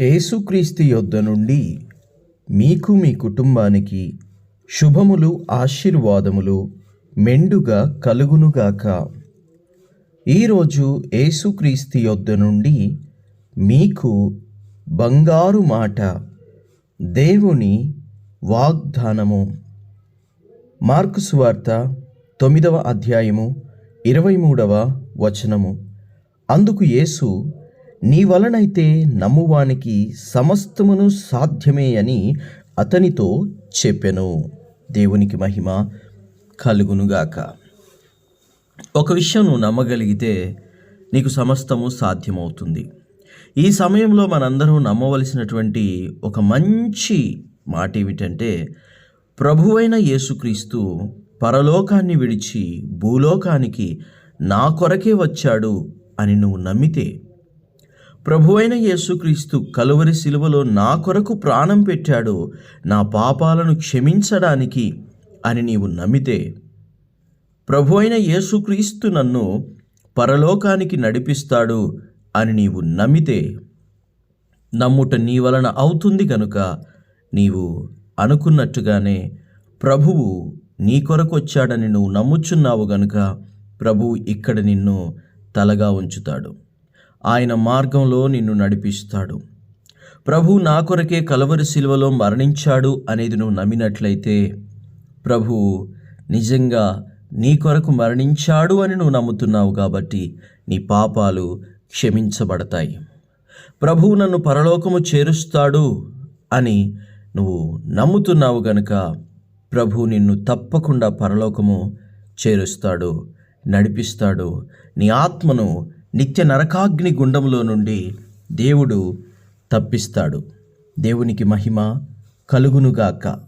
యేసుక్రీస్తు యొద్ద నుండి మీకు మీ కుటుంబానికి శుభములు ఆశీర్వాదములు మెండుగా కలుగునుగాక. ఈరోజు యేసుక్రీస్తు యొద్ద నుండి మీకు బంగారు మాట దేవుని వాగ్దానము. మార్కు సువార్త తొమ్మిదవ అధ్యాయము ఇరవై మూడవ వచనము. అందుకు యేసు నీ వలనైతే నమ్మువానికి సమస్తమును సాధ్యమే అని అతనితో చెప్పెను. దేవునికి మహిమ కలుగునుగాక. ఒక విషయం నువ్వు నమ్మగలిగితే నీకు సమస్తము సాధ్యమవుతుంది. ఈ సమయంలో మనందరూ నమ్మవలసినటువంటి ఒక మంచి మాట ఏమిటంటే ప్రభువైన యేసుక్రీస్తు పరలోకాన్ని విడిచి భూలోకానికి నా కొరకే వచ్చాడు అని నువ్వు నమ్మితే ప్రభువైన యేసుక్రీస్తు కలువరి శిలువలో నా కొరకు ప్రాణం పెట్టాడు నా పాపాలను క్షమించడానికి అని నీవు నమ్మితే ప్రభు అయిన యేసుక్రీస్తు నన్ను పరలోకానికి నడిపిస్తాడు అని నీవు నమ్మితే నమ్ముట నీ వలన అవుతుంది కనుక నీవు అనుకున్నట్టుగానే ప్రభువు నీ కొరకు వచ్చాడని నువ్వు నమ్ముచున్నావు గనుక ప్రభువు ఇక్కడ నిన్ను తలగా ఉంచుతాడు. ఆయన మార్గంలో నిన్ను నడిపిస్తాడు. ప్రభు నా కొరకే కలవరి శిలువలో మరణించాడు అనేది నువ్వు నమ్మినట్లయితే ప్రభువు నిజంగా నీ కొరకు మరణించాడు అని నువ్వు నమ్ముతున్నావు కాబట్టి నీ పాపాలు క్షమించబడతాయి. ప్రభువు నన్ను పరలోకము చేరుస్తాడు అని నువ్వు నమ్ముతున్నావు గనుక ప్రభు నిన్ను తప్పకుండా పరలోకము చేరుస్తాడు నడిపిస్తాడు. నీ ఆత్మను నిత్య నరకాగ్ని గుండంలో నుండి దేవుడు తప్పిస్తాడు. దేవునికి మహిమ కలుగునుగాక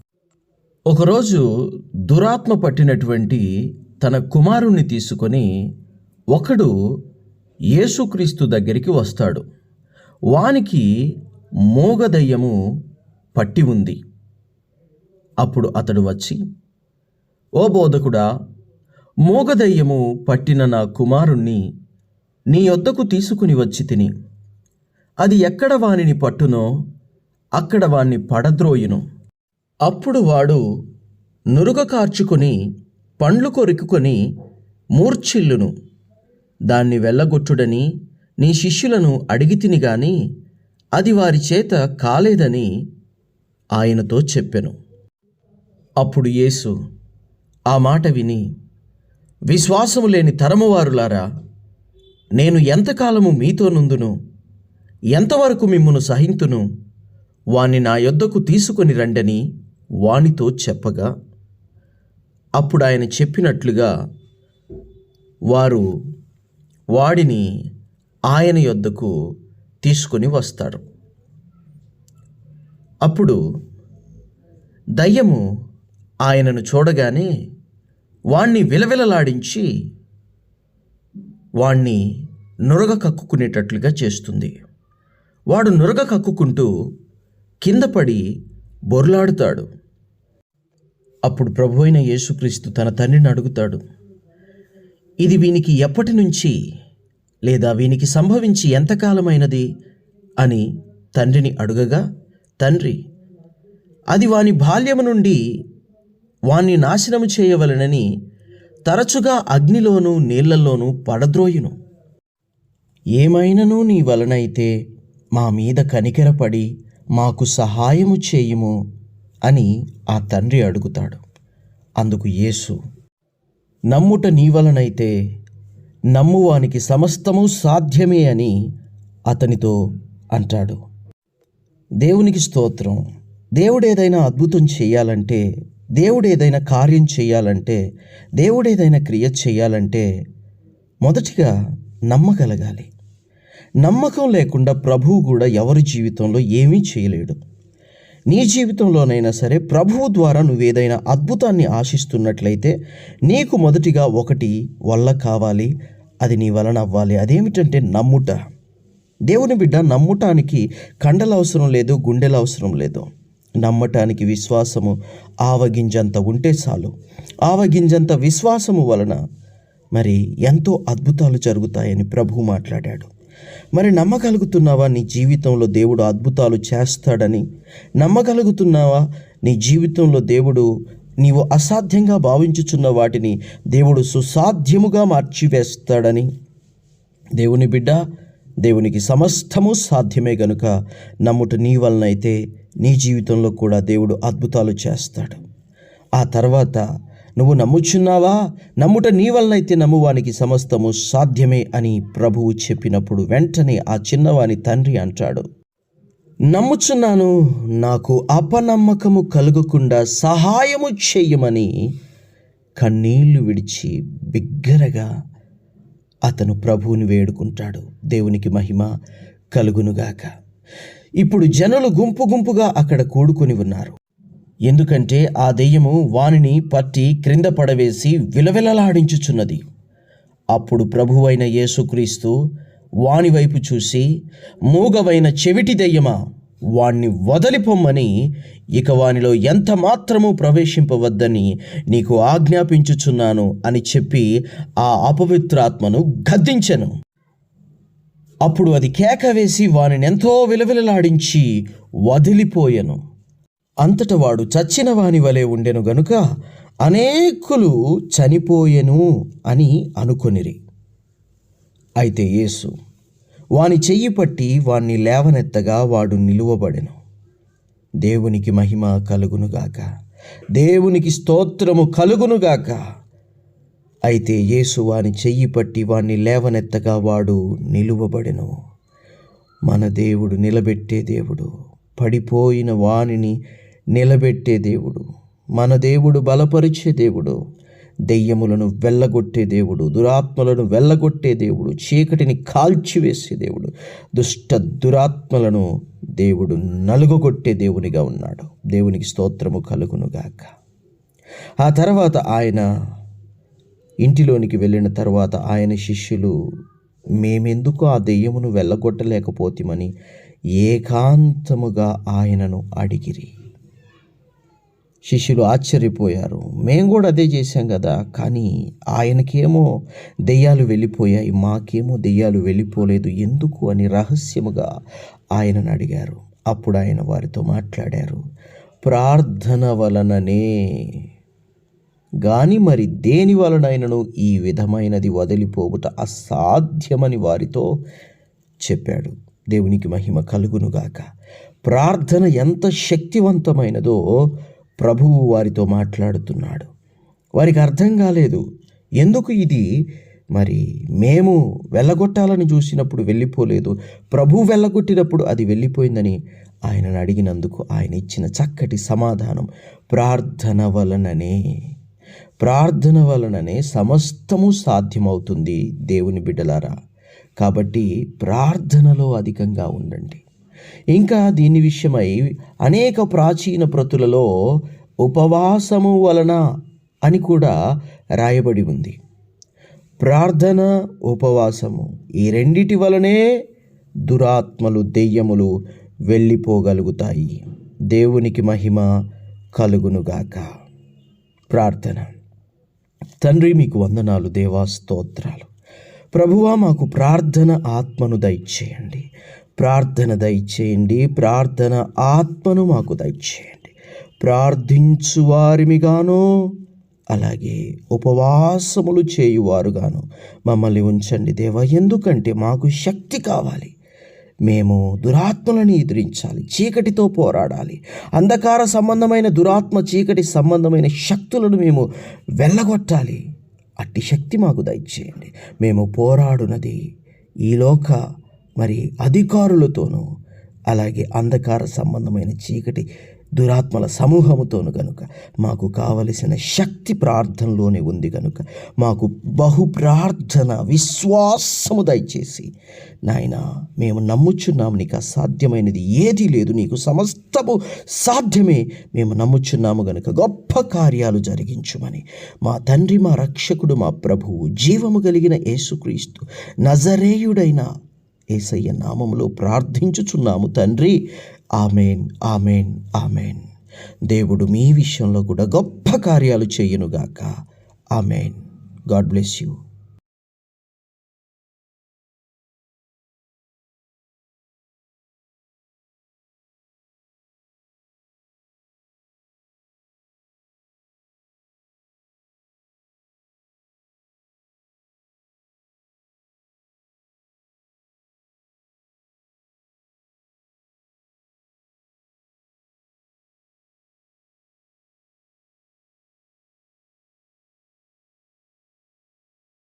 ఒకరోజు దురాత్మ పట్టినటువంటి తన కుమారుణ్ణి తీసుకొని ఒకడు యేసుక్రీస్తు దగ్గరికి వస్తాడు. వానికి మోగదయ్యము పట్టి ఉంది. అప్పుడు అతడు వచ్చి ఓ బోధకుడా మోగదయ్యము పట్టిన నా కుమారుణ్ణి నీ యొద్దకు తీసుకుని వచ్చి తిని. అది ఎక్కడ వానిని పట్టునో అక్కడ వాణ్ణి పడద్రోయును. అప్పుడు వాడు నురుగ కార్చుకొని పండ్లు కొరుకుకొని మూర్ఛిల్లును. దాన్ని వెళ్ళగొట్టుడని నీ శిష్యులను అడిగితిని గాని అది వారి చేత కాలేదని ఆయనతో చెప్పెను. అప్పుడు యేసు ఆ మాట విని విశ్వాసము లేని తరమువారులారా నేను ఎంతకాలము మీతో నుందును? ఎంతవరకు మిమ్మును సహింతును? వాణ్ణి నా యొద్దకు తీసుకొని రండని వానితో చెప్పగా అప్పుడు ఆయన చెప్పినట్లుగా వారు వాడిని ఆయన యొద్దకు తీసుకొని వస్తారు. అప్పుడు దయ్యము ఆయనను చూడగానే వాణ్ణి విలవిలలాడించి వాణ్ణి నురగ కక్కుకునేటట్లుగా చేస్తుంది. వాడు నురగ కక్కుకుంటూ కింద పడి బొర్లాడుతాడు. అప్పుడు ప్రభు అయిన యేసుక్రీస్తు తన తండ్రిని అడుగుతాడు ఇది వీనికి ఎప్పటి నుంచి లేదా వీనికి సంభవించి ఎంతకాలమైనది? అని తండ్రిని అడుగగా తండ్రి అది వాని బాల్యము నుండి వాణ్ణి నాశనము చేయవలనని తరచుగా అగ్నిలోనూ నీళ్ళలోనూ పడద్రోయును. ఏమైనను నీ వలనైతే మా మీద కనికెరపడి మాకు సహాయము చేయుము అని ఆ తండ్రి అడుగుతాడు. అందుకు యేసు నమ్ముట నీ వలనైతే నమ్మువానికి సమస్తము సాధ్యమే అని అతనితో అంటాడు. దేవునికి స్తోత్రం. దేవుడు ఏదైనా అద్భుతం చేయాలంటే దేవుడు ఏదైనా కార్యం చేయాలంటే దేవుడు ఏదైనా క్రియ చేయాలంటే మొదటిగా నమ్మగలగాలి. నమ్మకం లేకుండా ప్రభువు కూడా ఎవరి జీవితంలో ఏమీ చేయలేడు. నీ జీవితంలోనైనా సరే ప్రభువు ద్వారా నువ్వేదైనా అద్భుతాన్ని ఆశిస్తున్నట్లయితే నీకు మొదటిగా ఒకటి వల్ల కావాలి అది నీ వలన అవ్వాలి. అదేమిటంటే నమ్ముట. దేవుని బిడ్డ నమ్ముటానికి కండల అవసరం లేదు గుండెల అవసరం లేదు. నమ్మటానికి విశ్వాసము ఆవగింజంత ఉంటే చాలు. ఆవగింజంత విశ్వాసము వలన మరి ఎంతో అద్భుతాలు జరుగుతాయని ప్రభు మాట్లాడాడు. మరి నమ్మగలుగుతున్నావా నీ జీవితంలో దేవుడు అద్భుతాలు చేస్తాడని? నమ్మగలుగుతున్నావా నీ జీవితంలో దేవుడు నీవు అసాధ్యంగా భావించుచున్న వాటిని దేవుడు సుసాధ్యముగా మార్చివేస్తాడని? దేవుని బిడ్డ దేవునికి సమస్తము సాధ్యమే గనుక నమ్ముట నీ వలనైతే నీ జీవితంలో కూడా దేవుడు అద్భుతాలు చేస్తాడు. ఆ తర్వాత నువ్వు నమ్ముచున్నావా? నమ్ముట నీ వలనైతే నమ్మువానికి సమస్తము సాధ్యమే అని ప్రభువు చెప్పినప్పుడు వెంటనే ఆ చిన్నవాని తండ్రి అంటాడు. నమ్ముచున్నాను నాకు అపనమ్మకము కలుగకుండా సహాయము చెయ్యమని కన్నీళ్ళు విడిచి బిగ్గరగా అతను ప్రభువుని వేడుకుంటాడు. దేవునికి మహిమ కలుగునుగాక. ఇప్పుడు జనులు గుంపు గుంపుగా అక్కడ కూడుకొని ఉన్నారు. ఎందుకంటే ఆ దెయ్యము వానిని పట్టి క్రింద పడవేసి విలవిలలాడించుచున్నది. అప్పుడు ప్రభువైన యేసుక్రీస్తు వాని వైపు చూసి మూగవైన చెవిటి దెయ్యమా వాణ్ణి వదలిపొమ్మని ఇక వానిలో ఎంత మాత్రము ప్రవేశింపవద్దని నీకు ఆజ్ఞాపించుచున్నాను అని చెప్పి ఆ అపవిత్రాత్మను గద్దించెను. అప్పుడు అది కేక వేసి వానిని ఎంతో విలవిలలాడించి వదిలిపోయెను. అంతట వాడు చచ్చిన వాని వలె ఉండెను గనుక అనేకులు చనిపోయెను అని అనుకొనిరి. అయితే యేసు వాని చెయ్యి పట్టి వాణ్ణి లేవనెత్తగా వాడు నిలువబడెను. దేవునికి మహిమ కలుగునుగాక దేవునికి స్తోత్రము కలుగునుగాక అయితే యేసు వాని చెయ్యి పట్టి వాణ్ణి లేవనెత్తగా వాడు నిలువబడెను. మన దేవుడు నిలబెట్టే దేవుడు పడిపోయిన వానిని నిలబెట్టే దేవుడు మన దేవుడు బలపరిచే దేవుడు దెయ్యములను వెళ్ళగొట్టే దేవుడు దురాత్మలను వెళ్ళగొట్టే దేవుడు చీకటిని కాల్చివేసే దేవుడు దుష్ట దురాత్మలను దేవుడు నలుగొట్టే దేవునిగా ఉన్నాడు. దేవునికి స్తోత్రము కలుగునుగాక. ఆ తర్వాత ఆయన ఇంటిలోనికి వెళ్ళిన తర్వాత ఆయన శిష్యులు మేమెందుకు ఆ దెయ్యమును వెళ్ళగొట్టలేకపోతిమని ఏకాంతముగా ఆయనను అడిగిరి. శిష్యులు ఆశ్చర్యపోయారు. మేము కూడా అదే చేశాం కదా కానీ ఆయనకేమో దెయ్యాలు వెళ్ళిపోయాయి మాకేమో దెయ్యాలు వెళ్ళిపోలేదు ఎందుకు అని రహస్యముగా ఆయనను అడిగారు. అప్పుడు ఆయన వారితో మాట్లాడారు ప్రార్థన వలననే గాని మరి దేని వలనైనను ఈ విధమైనది వదిలిపోవుట అసాధ్యమని వారితో చెప్పాడు. దేవునికి మహిమ కలుగునుగాక ప్రార్థన ఎంత శక్తివంతమైనదో ప్రభువు వారితో మాట్లాడుతున్నాడు. వారికి అర్థం కాలేదు. ఎందుకు ఇది? మరి మేము వెళ్ళగొట్టాలని చూసినప్పుడు వెళ్ళిపోలేదు. ప్రభు వెళ్ళగొట్టినప్పుడు అది వెళ్ళిపోయిందని ఆయనను అడిగినందుకు ఆయన ఇచ్చిన చక్కటి సమాధానం. ప్రార్థన వలననే. ప్రార్థన వలననే సమస్తము సాధ్యమవుతుంది దేవుని బిడ్డలారా. కాబట్టి ప్రార్థనలో అధికంగా ఉండండి. ఇంకా దీని విషయమై అనేక ప్రాచీన ప్రతులలో ఉపవాసము వలన అని కూడా రాయబడి ఉంది. ప్రార్థన ఉపవాసము ఈ రెండిటి వలనే దురాత్మలు దెయ్యములు వెళ్ళిపోగలుగుతాయి. దేవునికి మహిమ కలుగునుగాక. ప్రార్థన. తండ్రి మీకు వందనాలు. దేవా స్తోత్రాలు. ప్రభువా మాకు ప్రార్థన ఆత్మను దయచేయండి. ప్రార్థన దయచేయండి. ప్రార్థన ఆత్మను మాకు దయచేయండి. ప్రార్థించు వారిమిగాను అలాగే ఉపవాసములు చేయువారుగాను మమ్మల్ని ఉంచండి. దేవా ఎందుకంటే మాకు శక్తి కావాలి. మేము దురాత్మలను ఎదిరించాలి చీకటితో పోరాడాలి. అంధకార సంబంధమైన దురాత్మ చీకటి సంబంధమైన శక్తులను మేము వెళ్ళగొట్టాలి. అట్టి శక్తి మాకు దయచేయండి. మేము పోరాడునది ఈ లోక మరి అధికారులతోనూ అలాగే అంధకార సంబంధమైన చీకటి దురాత్మల సమూహముతోను గనుక మాకు కావలసిన శక్తి ప్రార్థనలోనే ఉంది గనుక మాకు బహు ప్రార్థన విశ్వాసము దయచేసి నాయన మేము నమ్ముచున్నాము నీకు అసాధ్యమైనది ఏదీ లేదు నీకు సమస్తము సాధ్యమే మేము నమ్ముచున్నాము గనుక గొప్ప కార్యాలు జరిగించుమని. మా తండ్రి మా రక్షకుడు మా ప్రభువు జీవము కలిగిన యేసుక్రీస్తు నజరేయుడైన ఏసయ్య నామములో ప్రార్థించుచున్నాము తండ్రి. Amen amen amen. దేవుడు మీ విషయంలో కూడా గొప్ప కార్యాలు చేయునుగాక. ఆమెన్. God bless you.